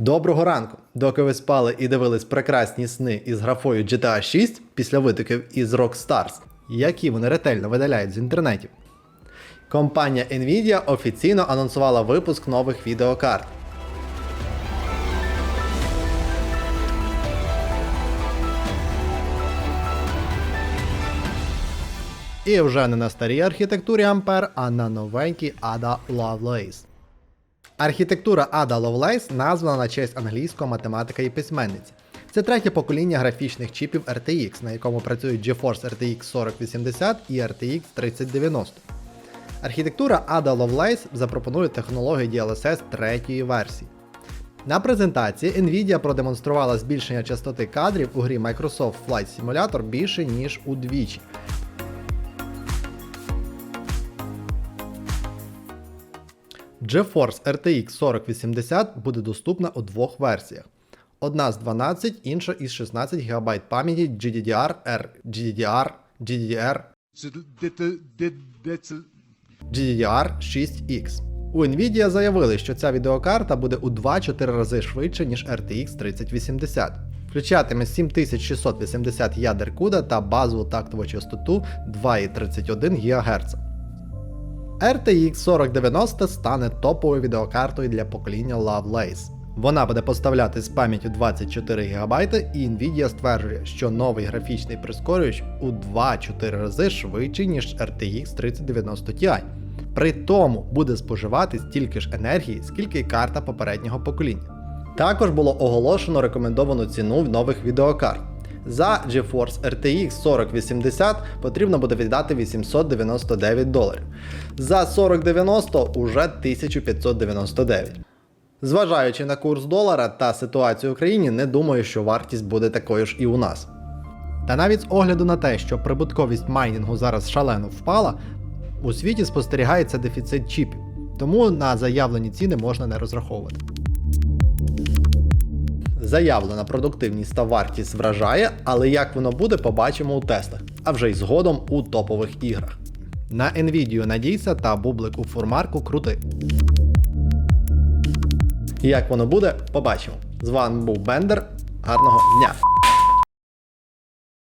Доброго ранку! Доки ви спали і дивились прекрасні сни із графою GTA 6 після витоків із Rockstars, які вони ретельно видаляють з інтернетів. Компанія Nvidia офіційно анонсувала випуск нових відеокарт. І вже не на старій архітектурі Ampere, а на новенькій Ada Lovelace. Архітектура Ada Lovelace названа на честь англійського математика і письменниці. Це третє покоління графічних чіпів RTX, на якому працюють GeForce RTX 4080 і RTX 3090. Архітектура Ada Lovelace запропонує технологію DLSS третьої версії. На презентації Nvidia продемонструвала збільшення частоти кадрів у грі Microsoft Flight Simulator більше ніж удвічі. GeForce RTX 4080 буде доступна у двох версіях. Одна з 12, інша із 16 ГБ пам'яті GDDR R, GDDR, GDDR, GDDR 6X. У Nvidia заявили, що ця відеокарта буде у 2-4 рази швидше, ніж RTX 3080. Включатиме 7680 ядер CUDA та базову тактову частоту 2,31 ГГц. RTX 4090 стане топовою відеокартою для покоління Lovelace. Вона буде поставляти з пам'яттю 24 ГБ, і Nvidia стверджує, що новий графічний прискорювач у 2-4 рази швидший, ніж RTX 3090 Ti. При тому буде споживати стільки ж енергії, скільки й карта попереднього покоління. Також було оголошено рекомендовану ціну нових відеокарт. За GeForce RTX 4080 потрібно буде віддати 899 доларів. За 4090 уже 1599. Зважаючи на курс долара та ситуацію в Україні, не думаю, що вартість буде такою ж і у нас. Та навіть з огляду на те, що прибутковість майнінгу зараз шалено впала, у світі спостерігається дефіцит чіпів, тому на заявлені ціни можна не розраховувати. Заявлена продуктивність та вартість вражає, але як воно буде, побачимо у тестах, а вже й згодом у топових іграх. На Nvidia надійся та бублик у фурмарку крути. Як воно буде, побачимо. З вами був Бендер. Гарного дня!